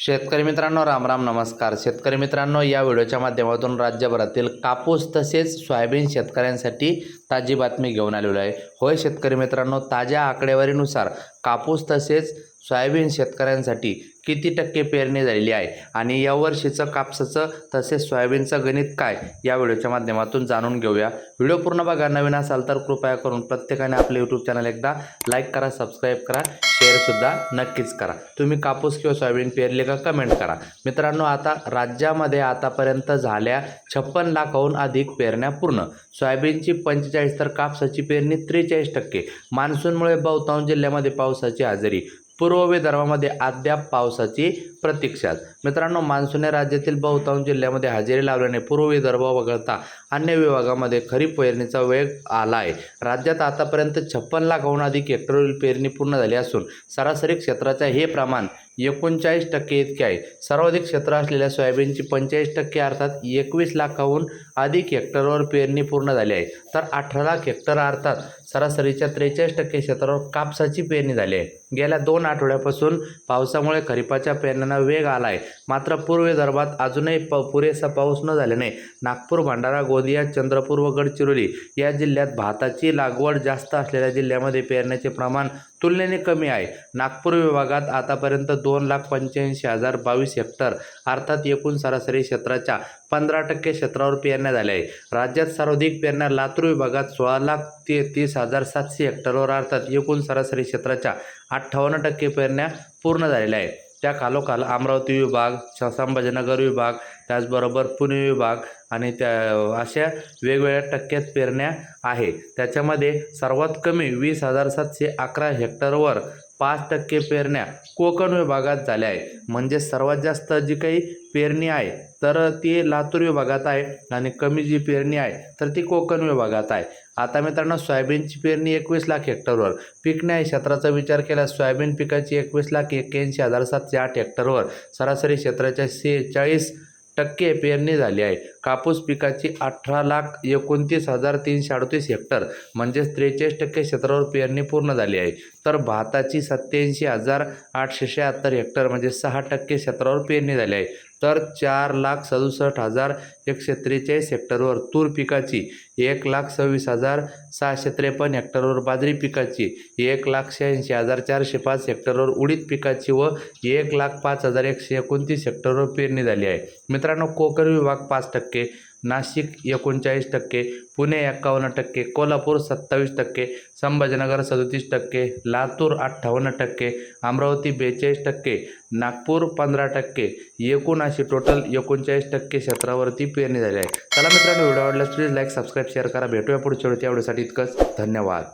शेतकरी मित्रांनो राम राम नमस्कार. शेतकरी मित्रांनो या व्हिडिओच्या माध्यमातून राज्यभरातील कापूस तसेच सोयाबीन शेतकऱ्यांसाठी ताजी बातमी घेऊन आलेलो आहे. होय शेतकरी मित्रांनो ताज्या आकडेवारीनुसार कापूस तसेच सोयाबीन शेतकऱ्यांसाठी किती टक्के पेरणी झालेली आहे? आणि यावर्षीचं कापसाचं तसेच सोयाबीनचं गणित काय? या व्हिडिओच्या माध्यमातून जाणून घेऊया. व्हिडिओ पूर्ण बघा नवीन असाल तर कृपया करून प्रत्येकाने आपले यूट्यूब चॅनल एकदा लाईक करा सबस्क्राईब करा शेअरसुद्धा नक्कीच करा. तुम्ही कापूस किंवा सोयाबीन पेरले का कमेंट करा. मित्रांनो आता राज्यामध्ये आतापर्यंत झाल्या छप्पन लाखाहून अधिक पेरण्या पूर्ण. सोयाबीनची पंचेचाळीस तर कापसाची पेरणी त्रेचाळीस टक्के. मान्सूनमुळे बहुतांश जिल्ह्यामध्ये पावसाची हजेरी पूर्व विदर्भामध्ये अद्याप पावसाची प्रतीक्षा. मित्रांनो मान्सूनने राज्यातील बहुतांश जिल्ह्यामध्ये हजेरी लावल्याने पूर्व विदर्भ वगळता अन्य विभागामध्ये खरीप पेरणीचा वेग आला आहे. राज्यात आतापर्यंत छप्पन लाखाहून अधिक हेक्टरवरील पेरणी पूर्ण झाली असून सरासरी क्षेत्राचे हे प्रमाण एकोणचाळीस टक्के इतके आहे सर्वाधिक क्षेत्र असलेल्या सोयाबीनची पंचेचाळीस टक्के अर्थात एकवीस लाखाहून अधिक हेक्टरवर पेरणी पूर्ण झाली आहे. तर अठरा लाख हेक्टर अर्थात सरासरीच्या त्रेचाळीस टक्के क्षेत्रावर कापसाची पेरणी झाली आहे. गेल्या दोन आठवड्यापासून पावसामुळे खरीपाच्या पेरण्यांना वेग आला आहे. मात्र पूर्व विदर्भात अजूनही प पुरेसा पाऊस न झाल्याने नागपूर भंडारा गोंदिया चंद्रपूर व गडचिरोली या जिल्ह्यात भाताची लागवड जास्त असलेल्या जिल्ह्यामध्ये पेरण्याचे प्रमाण तुलनेने कमी आहे. नागपूर विभागात आतापर्यंत दोन लाख पंच्याऐंशी हजार बावीस हेक्टर अर्थात एकूण सरासरी क्षेत्राच्या पंधरा टक्के क्षेत्रावर पेरण्या झाल्या आहे राज्यात सर्वाधिक पेरण्या लातूर विभागात सोळा लाख ते तीस हजार सातशे हेक्टरवर अर्थात एकूण सरासरी क्षेत्राच्या अठ्ठावन्न टक्के पेरण्या पूर्ण झालेल्या आहे त्या खालोखाल अमरावती विभाग संभाजीनगर विभाग त्याचबरोबर पुणे विभाग आणि त्या अशा वेगवेगळ्या टक्क्यात पेरण्या आहे. त्याच्यामध्ये सर्वात कमी वीस हजार सातशे अकरा हेक्टरवर पाच टक्के पेरण्या कोकण विभागात झाल्या आहे म्हणजे सर्वात जास्त जी काही पेरणी आहे तर ती लातूर विभागात आहे आणि कमी जी पेरणी आहे तर ती कोकण विभागात आहे. आता मित्रांनो सोयाबीनची पेरणी एकवीस लाख हेक्टरवर. पिकण्या क्षेत्राचा विचार केल्यास सोयाबीन पिकाची एकवीस लाख एक्क्याऐंशी हजार सातशे आठ हेक्टरवर सरासरी क्षेत्राच्या सेहेचाळीस टक्के पेरणी झाली आहे. कापूस पिकाची अठरा लाख एकोणतीस हजार तीनशे अडतीस हेक्टर म्हणजेच त्रेचाळीस टक्के क्षेत्रावर पेरणी पूर्ण झाली आहे. तर भाताची सत्याऐंशी हजार आठशे शहात्तर हेक्टर म्हणजे सहा टक्के क्षेत्रावर पेरणी झाली आहे. तर चार लाख सदुसष्ट हजार एकशे त्रेचाळीस हेक्टरवर तूर पिकाची एक लाख सव्वीस हजार सहाशे त्रेपन्न हेक्टरवर बाजरी पिकाची एक लाख शहाऐंशी हजार चारशे पाच हेक्टरवर उडीद पिकाची व एक लाख पाच हजार एकशे एकोणतीस हेक्टरवर पेरणी झाली आहे. मित्रांनो कोकण विभाग पाच टक्के नाशिक एकोणचाळीस टक्के पुणे एक्कावन्न टक्के कोल्हापूर सत्तावीस टक्के संभाजीनगर सदतीस टक्के लातूर अठ्ठावन्न टक्के अमरावती बेचाळीस टक्के नागपूर पंधरा टक्के एकूण अशी टोटल एकोणचाळीस टक्के क्षेत्रावरती पेरणी झाली आहे. चला मित्रांनो व्हिडिओ आवडल्यास प्लीज लाईक सबस्क्राईब शेअर करा. भेटूया पुढच्या वेळी. त्यावेळेसाठी इतकंच. धन्यवाद.